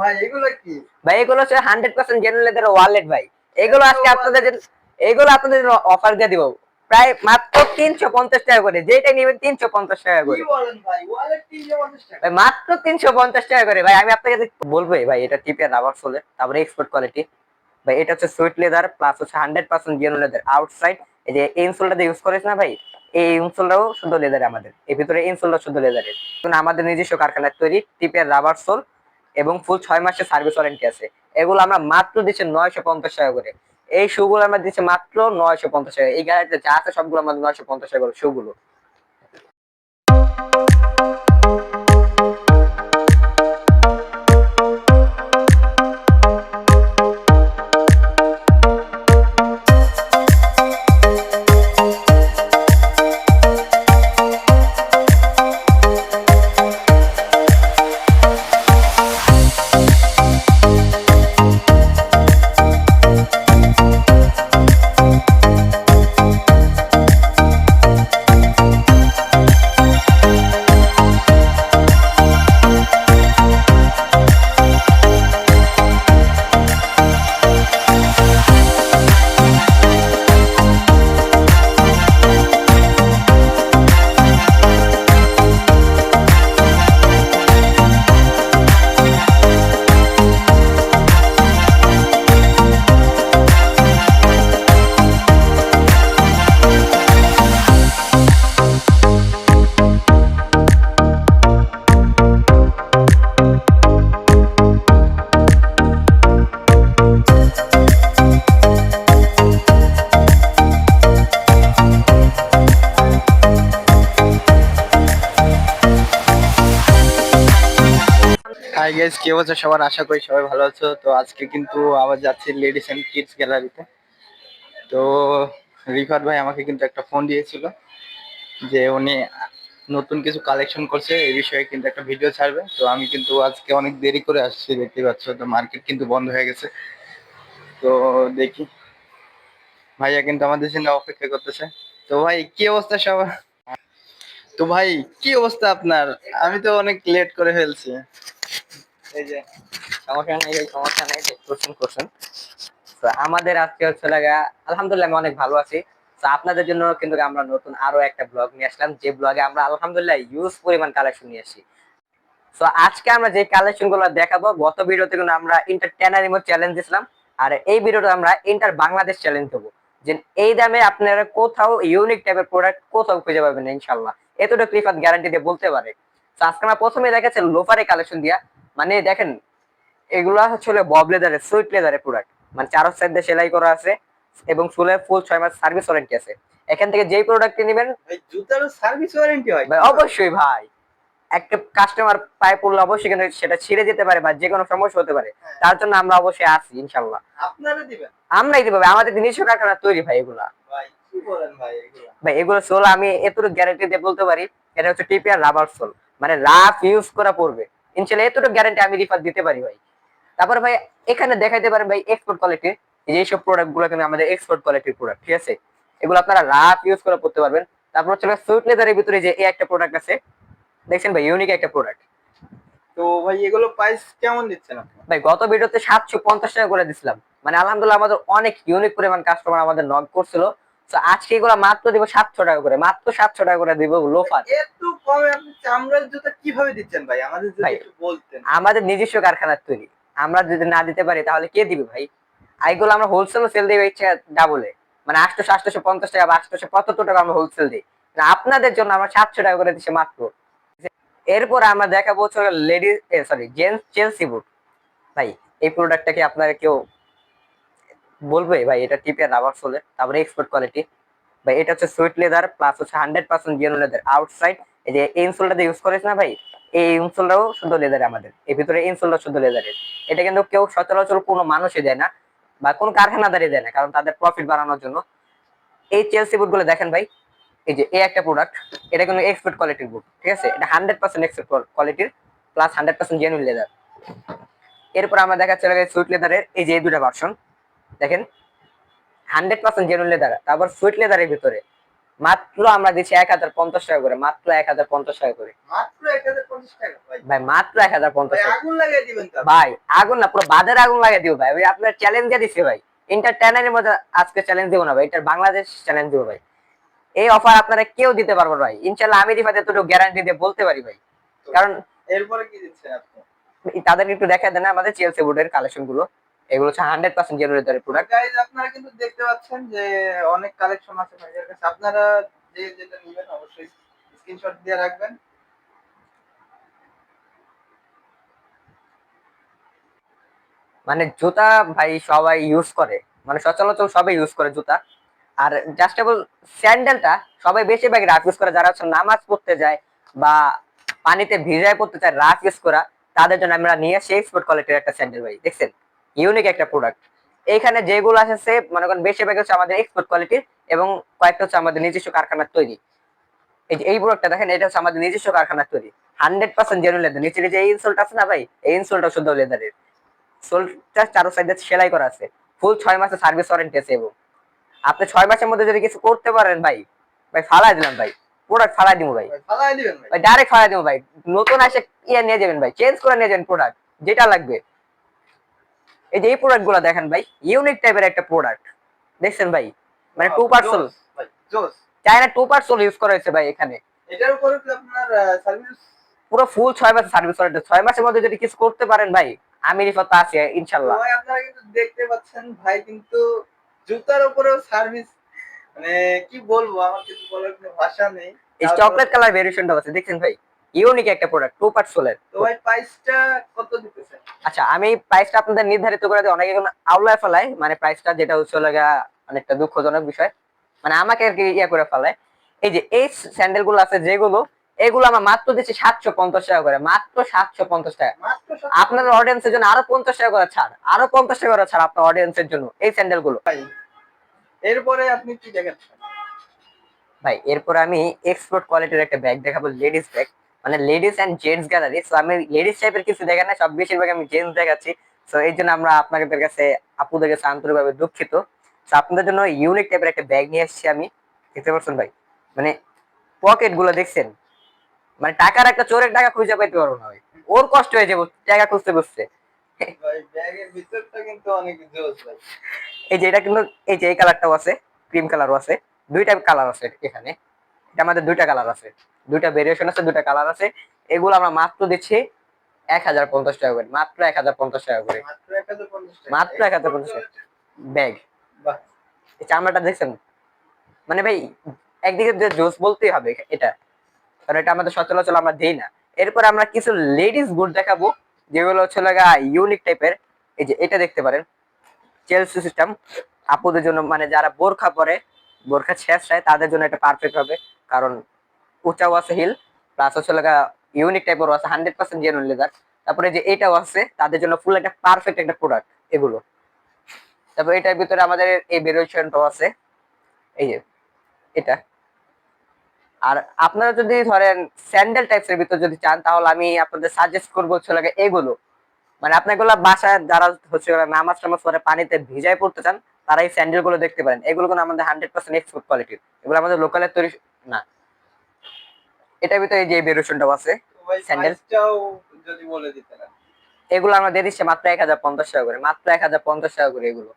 ভাই এগুলো কি? ভাই এগুলো হচ্ছে জেনুইন লেদার ওয়ালেট ভাই। এগুলো আজকে আপনাদের এগুলো আপনাদের অফার দিয়ে দিব। প্রায় মাত্র তিনশো পঞ্চাশ টাকা করে। যেটা নেবেন তিনশো পঞ্চাশ টাকা করে। কি বলেন ভাই? ওয়ালেট 350 টাকা। ভাই মাত্র তিনশো পঞ্চাশ টাকা করে। ভাই আমি আপনাকে বলবোই ভাই এটা টিপে রাবার সোলে তারপরে এক্সপোর্ট কোয়ালিটি ভাই এটা হচ্ছে সুইট লেদার প্লাস হচ্ছে hundred percent genuine leather outside এই যে ইনসোলটা ইউজ করিস না ভাই? এই ইনসোলটাও শুদ্ধ লেদার আমাদের। এর ভিতরে ইনসোলটা শুদ্ধ লেদারের আমাদের নিজস্ব কারখানার তৈরি টিপের রাবার সোল এবং ফুল ছয় মাসের সার্ভিস ওয়ারেন্টি আছে। এগুলো আমরা মাত্র দিচ্ছি নয়শো পঞ্চাশ টাকা করে। এই শুগুলো আমরা দিচ্ছি মাত্র নয়শো পঞ্চাশ টাকা। এই গাড়িতে যা আছে সবগুলো আমাদের নয়শো পঞ্চাশ টাকা করে শুগুলো হাই গাইস কি অবস্থা? সবার আশা করি সবাই ভালো আছো। তো আজকে কিন্তু আবার যাচ্ছি লেডিস এন্ড কিডস গ্যালারিতে তো রিফাত ভাই আমাকে কিন্তু একটা ফোন দিয়েছিল যে উনি নতুন কিছু কালেকশন করছে, এই বিষয়ে কিন্তু একটা ভিডিও ছাড়বে। তো আমি কিন্তু আজকে অনেক দেরি করে আসছি, দেখতে পাচ্ছ, তো মার্কেট কিন্তু বন্ধ হয়ে গেছে। তো দেখি, ভাইয়া কিন্তু আমাদের জন্য অপেক্ষা করতেছে। তো ভাই, কি অবস্থা সবার? তো ভাই, কি অবস্থা আপনার? আমি তো অনেক লেট করে ফেলছি। এই আমাদের আজকে হচ্ছে লাগা, আলহামদুলিল্লাহ আমি অনেক ভালো আছি। আপনাদের জন্য কিন্তু আমরা নতুন আরও একটা ব্লগ নিয়ে আসলাম। যে ব্লগে আমরা আলহামদুলিল্লাহ ইউজ পরিমাণ কালেকশন নিয়ে আসি তো আজকে আমরা যে কালেকশনগুলো দেখাবো, গত ভিডিওতে কিন্তু আমরা ইন্টার চ্যালেঞ্জ দিছিলাম আর এই ভিডিওতে আমরা ইন্টার বাংলাদেশ চ্যালেঞ্জ দেবো। যে এই দামে আপনারা কোথাও ইউনিক টাইপের প্রোডাক্ট কোথাও খুঁজে পাবেন ইনশাল্লাহ এতটা ক্রিফাত গ্যারান্টি দিয়ে বলতে পারে। তো আজকে আমরা প্রথমে দেখাচ্ছি লোফারে কালেকশন দিয়া। মানে দেখেন এগুলা হচ্ছে বব লেদারের সুইট লেদারের প্রোডাক্ট মানে চারো সাইড দিয়ে সেলাই করা আছে এবং ফুলে ফুল ছয় মাস সার্ভিস ওয়ারেন্টি আছে। এখান থেকে যেই প্রোডাক্টটি নেবেন ভাই জুতারও সার্ভিস ওয়ারেন্টি হয়। ভাই অবশ্যই ভাই। একটা কাস্টমার পায়ে পড়লে অবশ্যই কিন্তু সেটা ছিঁড়ে যেতে পারে বা যে কোনো সমস্যা হতে পারে। তার জন্য আমরা অবশ্যই আছি ইনশাল্লাহ আপনারা দিবেন। আমরাই দিব ভাই আমাদের নিজস্ব কারখানা তৈরি ভাই এগুলা। ভাই কি বলেন ভাই এগুলো? ভাই এগুলো সোল আমি এতটুকু গ্যারান্টি দিয়ে বলতে পারি এটা হচ্ছে টিপিআর রাবার সোল। মানে রাফ ইউজ করা পড়বে। ইনশাল্লাহ এতটুকু গ্যারান্টি আমি রিফার দিতে পারি ভাই। তারপরে ভাই এখানে দেখাইতে পারেন ভাই এক্সপোর্ট কোয়ালিটির এইসব প্রোডাক্টগুলো কিন্তু আমাদের এক্সপোর্ট কোয়ালিটির প্রোডাক্ট ঠিক আছে? এগুলো আপনারা রাফ ইউজ করে পড়তে পারবেন। তারপর হচ্ছে সুইট লেদারের ভিতরে যে এই একটা প্রোডাক্ট আছে দেখছেন ভাই ইউনিক একটা প্রোডাক্ট তো ভাই এগুলো প্রাইস কেমন দিচ্ছেন আপনি? ভাই গত ভিডিওতে সাতশো পঞ্চাশ টাকা করে দিছিলাম। মানে আলহামদুলিল্লাহ আমাদের অনেক ইউনিক পরিমাণ কাস্টমার আমাদের নক করছিল। তো আজকে এগুলো মাত্র দিব সাতশো টাকা করে মাত্র সাতশো টাকা করে দিব লোফার। এত কমে আপনি চামড়ার জুতা কীভাবে দিচ্ছেন ভাই? আমাদের যদি ভাই, একটু বলতেন। আমাদের নিজস্ব কারখানার তৈরি। আমরা যদি না দিতে পারি তাহলে কে দিবে ভাই? এগুলো আমরা হোলসেল সেল দিই ইচ্ছা ডাবলে মানে আটশো আটশো পঞ্চাশ টাকা বা আটশো পঁচাত্তর টাকা আমরা হোলসেল দিই। আর আপনাদের জন্য আমরা সাতশো টাকা করে দিচ্ছি মাত্র। এরপর আমরা দেখাবো ladies sorry gents Chelsea boot ভাই এই প্রোডাক্টটা কি আপনারা কেউ বলবে, ভাই, এটা টিপের রাবার সোলে তারপরে এক্সপোর্ট কোয়ালিটি ভাই, এটা হচ্ছে সুইট লেদার প্লাস হচ্ছে hundred percent zero leather outside এই যে এই ইনসোলটা ইউজ করিস না ভাই, এই ইনসোলটাও শুদ্ধ লেদার আমাদের। এর ভিতরে ইনসোলটা শুদ্ধ লেদারের এটা কিন্তু কেউ সচরাচর কোনো মানুষই দেয় না বা কোনো কারখানাদারই দেয় না, কারণ তাদের প্রফিট বাড়ানোর জন্য। এই চেলসি বুটগুলো দেখেন ভাই, এই যে এই একটা প্রোডাক্ট এটা কিন্তু এক্সপোর্ট কোয়ালিটির বুট ঠিক আছে? এটা হান্ড্রেড পার্সেন্ট এক্সপোর্ট কোয়ালিটির plus hundred percent genuine leather এরপর আমরা দেখা চলে গেছে সুইট লেদারের এই যে এই দুটা ভার্সন দেখেন হান্ড্রেড পার্সেন্ট জেনুইন লেদার তারপর সুইট লেদারের ভিতরে। মাত্র আমরা দিচ্ছি এক হাজার পঞ্চাশ টাকা করে মাত্র এক হাজার পঞ্চাশ টাকা করে। ভাই। মাত্র এক হাজার পঞ্চাশ ভাই, টাকা। আগুন ভাই আগুন না পুরো বাজারে আগুন লাগিয়ে দিব ভাই। আপনার চ্যালেঞ্জ দিয়ে দিছি ভাই। ইন্টারটেনারের মধ্যে আজকে চ্যালেঞ্জ দিব না ভাই। এটা বাংলাদেশ চ্যালেঞ্জ দিব ভাই। এই অফার আপনারা কেউ দিতে পারব ভাই। ইনশাল্লাহ আমি রিফাতে দুটো গ্যারান্টি দিয়ে বলতে পারি ভাই। কারণ এরপরে কি দিচ্ছেন আপনি? তাদেরকে একটু দেখা দেন আমাদের চিএলসি বোর্ডের কালেকশনগুলো। এগুলো হচ্ছে হান্ড্রেড পার্সেন্ট জেনুরেটারের প্রোডাক্ট গাইজ আপনারা কিন্তু দেখতে পাচ্ছেন যে অনেক কালেকশন আছে ভাইয়ের কাছে। আপনারা যে যেটা নেবেন অবশ্যই স্ক্রিনশট দিয়ে রাখবেন। মানে জুতা ভাই সবাই ইউজ করে। মানে সচরাচর সবাই ইউজ করে জুতা। আর জাস্টেবল স্যান্ডেলটা সবাই বেশিরভাগ রাফ ইউজ করে। যারা হচ্ছে নামাজ পড়তে যায় বা পানিতে ভিজায় পড়তে চায় রাফ ইউজ করা তাদের জন্য আমরা নিয়ে আসি। এক্সপোর্ট কোয়ালিটির একটা স্যান্ডেল ভাই দেখছেন? ইউনিক একটা প্রোডাক্ট এখানে যেগুলো আছে সে মনে করেন বেশিরভাগ হচ্ছে আমাদের এক্সপোর্ট কোয়ালিটির এবং কয়েকটা হচ্ছে আমাদের নিজস্ব কারখানার তৈরি। এই যে এই প্রোডাক্টটা দেখেন এটা হচ্ছে আমাদের নিজস্ব কারখানার তৈরি। হান্ড্রেড পার্সেন্ট জেনুইন লেদার নিচে যে এই ইনসোলটা আছে না ভাই এই ইনসোলটা শুদ্ধ লেদারের সোলটা চারো সাইডে সেলাই করা আছে। ফুল ছয় মাসের সার্ভিস ওয়ারেন্টি আছে এবং। আপনি ছয় মাসের মধ্যে যদি কিছু করতে পারেন ভাই ভাই ফালাই দিলাম ভাই। প্রোডাক্ট ফালাই দিব ভাই। ফালাই দিবেন ভাই। ডাইরেক্ট ফালাই দিব ভাই। নতুন আসে ইয়ে নিয়ে যাবেন ভাই চেঞ্জ করে নিয়ে যাবেন প্রোডাক্ট যেটা লাগবে। এই যে এই প্রোডাক্টগুলো দেখেন ভাই ইউনিক টাইপের একটা প্রোডাক্ট দেখছেন ভাই? মানে টু পার্সেল ভাই জোস চায়না টু পার্সেল ইউজ করা হয়েছে ভাই এখানে। এটার উপরে কি আপনার সার্ভিস পুরো ফুল ছয় মাসের সার্ভিস ওয়ারেন্টি ছয় মাসের মধ্যে যদি কিছু করতে পারেন ভাই আমি রিফাত আছে ইনশাল্লাহ। ভাই আপনারা কিন্তু দেখতে পাচ্ছেন ভাই কিন্তু জুতার উপরেও সার্ভিস মানে কি বলব আমার কিছু বলার কোনো ভাষা নেই। এই চকলেট কালার ভেরিয়েশনটা আছে দেখছেন ভাই? ইউনিক একটা প্রোডাক্ট টু পার্ট সোলের তো ভাই প্রাইসটা কত দিতেছেন? আচ্ছা আমি প্রাইসটা আপনাদের নির্ধারিত করে দিই। অনেকে এখন আউলায় ফেলায় মানে প্রাইসটা যেটা হচ্ছে লাগা অনেকটা দুঃখজনক বিষয়। মানে আমাকে আর কি ইয়া করে ফেলায়। এই যে এই স্যান্ডেলগুলো আছে যেগুলো এগুলো আমরা মাত্র দিচ্ছি সাতশো পঞ্চাশ টাকা করে। মাত্র সাতশো পঞ্চাশ টাকা। আপনাদের অডিয়েন্সের জন্য আরও পঞ্চাশ টাকা করে ছাড়। আরও পঞ্চাশ টাকা করে ছাড় আপনার অডিয়েন্সের জন্য এই স্যান্ডেলগুলো এরপরে আপনি কি দেখাচ্ছেন ভাই এরপরে আমি এক্সপোর্ট কোয়ালিটির একটা ব্যাগ দেখাবো লেডিস ব্যাগ মানে ladies and gents gallery so আমি লেডিস টাইপের কিছু দেখা না সব বেশিরভাগ আমি জেন্টস দেখাচ্ছি। সো এই জন্য আমরা আপনাদের কাছে আপুদের কাছে আন্তরিকভাবে দুঃখিত। তো আপনাদের জন্য ইউনিক টাইপের একটা ব্যাগ নিয়ে এসেছি আমি। দেখতে পাচ্ছেন ভাই? মানে পকেটগুলো দেখছেন? মানে টাকার একটা চোরের টাকা খুঁজে পাইতে পারব না ভাই। ওর কষ্ট হয়ে যাব টাকা খুঁজতে খুঁজতে। এই যে এটা কিন্তু এই যে এই কালারটাও আছে ক্রিম কালারও আছে। দুইটা কালার আছে এখানে। এটা আমাদের দুইটা কালার আছে। দুইটা ভেরিয়েশন আছে দুইটা কালার আছে। এগুলো আমরা মাত্র দিচ্ছি এক হাজার পঞ্চাশ টাকা করে। মাত্র এক হাজার পঞ্চাশ টাকা করে। মাত্র এক হাজার পঞ্চাশ টাকা। মাত্র 1050 টাকা। ব্যাগ। চামড়াটা দেখছেন? মানে ভাই একদিকে যে জোস বলতেই হবে এটা। কারণ এটা আমাদের সচরাচর আমরা দেই না। এরপর আমরা কিছু লেডিস গুড দেখাবো যেগুলো হচ্ছে লাগা ইউনিক টাইপের এই যে এটা দেখতে পারেন। চেলসি সিস্টেম আপুদের জন্য মানে যারা বোরখা পরে বোরখা চায় তাদের জন্য এটা পারফেক্ট হবে। কারণ উঁচাও আছে হিল প্লাস হচ্ছে লাগা ইউনিক টাইপের আছে হান্ড্রেড পার্সেন্ট জেনুইন লেদার তারপরে যে এটাও আছে, তাদের জন্য ফুল একটা পারফেক্ট একটা প্রোডাক্ট এগুলো। তারপর এটার ভিতরে আমাদের এই ভেরিয়েশনটাও আছে, এই যে, এটা। আর আপনারা যদি ধরেন স্যান্ডেল টাইপস এর ভিতর যদি চান, তাহলে আমি আপনাদের সাজেস্ট করব হচ্ছে লাগে এগুলো। মানে আপনি এগুলো বাসায় যারা হচ্ছে নামাজ টামাজ পরে পানিতে ভিজায় পড়তে চান, তারা এই স্যান্ডেলগুলো দেখতে পারেন। এগুলো কিন্তু আমাদের হান্ড্রেড পার্সেন্ট এক্সপোর্ট কোয়ালিটির এগুলো আমাদের লোকালের তৈরি, না এটার ভিতরে যে ভেরিয়েশনটাও আছে স্যান্ডেল? যদি বলে দিতেন এগুলো আমরা দিয়ে দিচ্ছি মাত্র এক হাজার পঞ্চাশ টাকা করে মাত্র এক হাজার পঞ্চাশ টাকা করে এগুলো।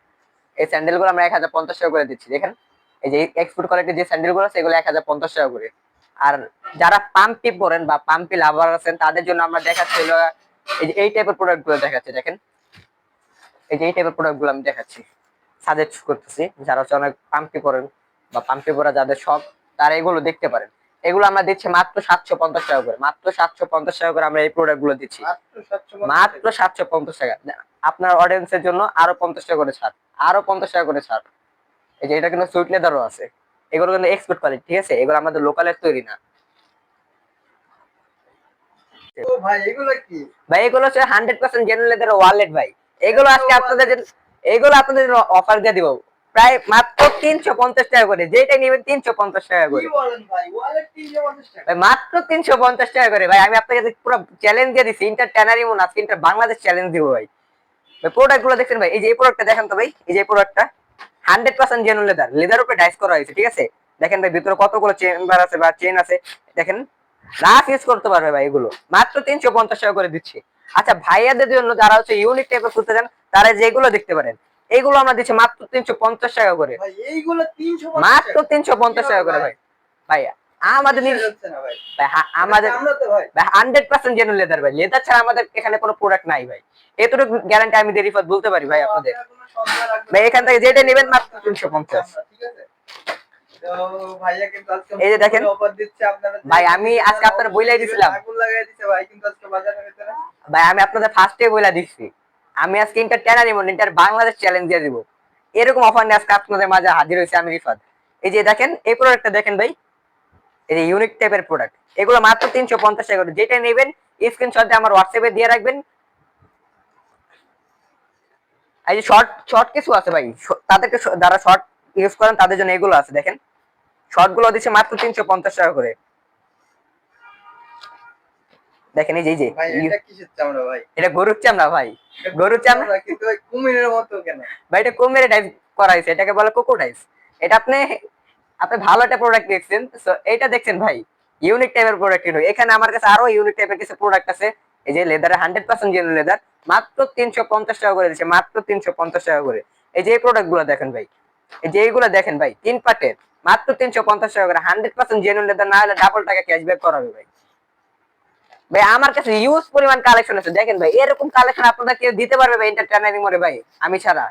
এই স্যান্ডেলগুলো আমরা এক হাজার পঞ্চাশ টাকা করে দিচ্ছি দেখেন। এই যে এক্সপোর্ট কোয়ালিটির যে স্যান্ডেলগুলো আছে এগুলো এক হাজার পঞ্চাশ টাকা করে। আর যারা পাম্পি পরেন বা পাম্পি লাভার আছেন তাদের জন্য আমরা দেখাচ্ছি হলো এই যে এই টাইপের প্রোডাক্টগুলো দেখাচ্ছি দেখেন। এই যে এই টাইপের প্রোডাক্টগুলো আমি দেখাচ্ছি সাজেস্ট করতেছি। যারা হচ্ছে অনেক পাম্পি পরেন বা পাম্পি পরা যাদের শখ তারা এগুলো দেখতে পারেন। এগুলো আমরা দিচ্ছি মাত্র সাতশো পঞ্চাশ টাকা করে। মাত্র সাতশো পঞ্চাশ টাকা করে আমরা এই প্রোডাক্টগুলো দিচ্ছি। মাত্র সাতশো পঞ্চাশ টাকা। আপনার অডিয়েন্সের জন্য আরও পঞ্চাশ টাকা করে ছাড়। আরও পঞ্চাশ টাকা করে ছাড়। এই যে এটা কিন্তু সুইট লেদারও আছে। এগুলো কিন্তু এক্সপোর্ট কোয়ালিটি ঠিক আছে? এগুলো আমাদের লোকালের তৈরি না। ও ভাই এগুলো কি? ভাই এগুলো হচ্ছে hundred percent genuine leather wallet ভাই। এগুলো আজকে আপনাদের এগুলো আপনাদের অফার দিয়ে দিব। প্রায় মাত্র তিনশো পঞ্চাশ টাকা করে যেটা নেবেন তিনশো পঞ্চাশ টাকা করে। ভাই? মাত্র তিনশো পঞ্চাশ টাকা করে। ভাই আমি আপনাকে পুরো চ্যালেঞ্জ দিয়ে দিচ্ছি ইন্টার ট্যানারি মন আজকে ইন্টার বাংলাদেশ চ্যালেঞ্জ দিব ভাই। ভাই প্রোডাক্টগুলো দেখছেন ভাই? এই যে এই প্রোডাক্টটা দেখেন তো ভাই এই যে প্রোডাক্টটা hundred percent genuine leather leather উপরে ডাইস করা হয়েছে ঠিক আছে? দেখেন ভাই ভিতরে কতগুলো চেম্বার আছে বা চেন আছে দেখেন। রাফ ইউজ করতে পারবে ভাই এগুলো। মাত্র তিনশো পঞ্চাশ টাকা করে দিচ্ছি। আচ্ছা ভাইয়াদের জন্য যারা হচ্ছে ইউনিক টাইপের খুঁজতে চান তারা যেগুলো দেখতে পারেন। এইগুলো আমরা দিচ্ছি মাত্র তিনশো পঞ্চাশ টাকা করে। ভাই মাত্র তিনশো পঞ্চাশ টাকা করে ভাই। ভাই আমাদের আমাদের হান্ড্রেড পার্সেন্ট জেনুইন লেদার ভাই। লেদার ছাড়া আমাদের এখানে কোনো প্রোডাক্ট নাই ভাই। এতটুকু গ্যারান্টি আমি দেরিফাত বলতে পারি ভাই আপনাদের। আপনারা ভাই এখান থেকে যেটা নেবেন মাত্র তিনশো পঞ্চাশ। এই যে দেখেন। আপনারা ভাই, আমি আজকে আপনাদের বইলাই দিছিলাম। ভাই আমি আপনাদের ফার্স্টে বলে দিচ্ছি আমি আজকে ইন্টার টেনা নিব ইন্টার বাংলাদেশ চ্যালেঞ্জ দিয়ে দিব। এরকম অফার নিয়ে আজকে আপনাদের মাঝে হাজির হয়েছে আমি রিফাত। এই যে দেখেন, এই প্রোডাক্টটা দেখেন ভাই, এই যে ইউনিক টাইপের প্রোডাক্ট এগুলো মাত্র তিনশো পঞ্চাশ টাকা যেটা নেবেন স্ক্রিনশট দিয়ে আমার হোয়াটসঅ্যাপে দিয়ে রাখবেন। এই যে শর্ট শর্ট কিছু আছে ভাই তাদেরকে যারা শর্ট ইউজ করেন, তাদের জন্য এগুলো আছে, দেখেন। শর্টগুলো দিচ্ছে মাত্র তিনশো পঞ্চাশ টাকা করে। দেখেন এই যে যে এটা গরুর চামড়া ভাই। গরুর চামড়া? কিন্তু কুমিরের মতো কেন? ভাই এটা কোমেরে টাইপ করা হয়েছে এটাকে বলে কোকো টাইপ এটা আপনি আপনি ভালো একটা প্রোডাক্ট দেখছেন তো এটা দেখছেন ভাই ইউনিক টাইপের প্রোডাক্ট কিন্তু এখানে আমার কাছে আরও ইউনিক টাইপের কিছু প্রোডাক্ট আছে। এই যে leather hundred percent genuine leather মাত্র তিনশো পঞ্চাশ টাকা করে দিচ্ছে মাত্র তিনশো পঞ্চাশ টাকা করে। এই যে এই প্রোডাক্টগুলো দেখেন ভাই এই যে এইগুলো দেখেন ভাই তিন পাটের মাত্র তিনশো পঞ্চাশ টাকা করে হান্ড্রেড পার্সেন্ট জেনুইন লেদার না হলে ডাবল টাকা ক্যাশব্যাক করাবে ভাই। ভাই, আমার কাছে ইউজ পরিমাণ কালেকশন আছে। দেখেন ভাই, এরকম কালেকশন আপনারা কেউ দিতে পারবে ভাই এন্টারটেইনিং মোড়ে ভাই, আমি ছাড়া।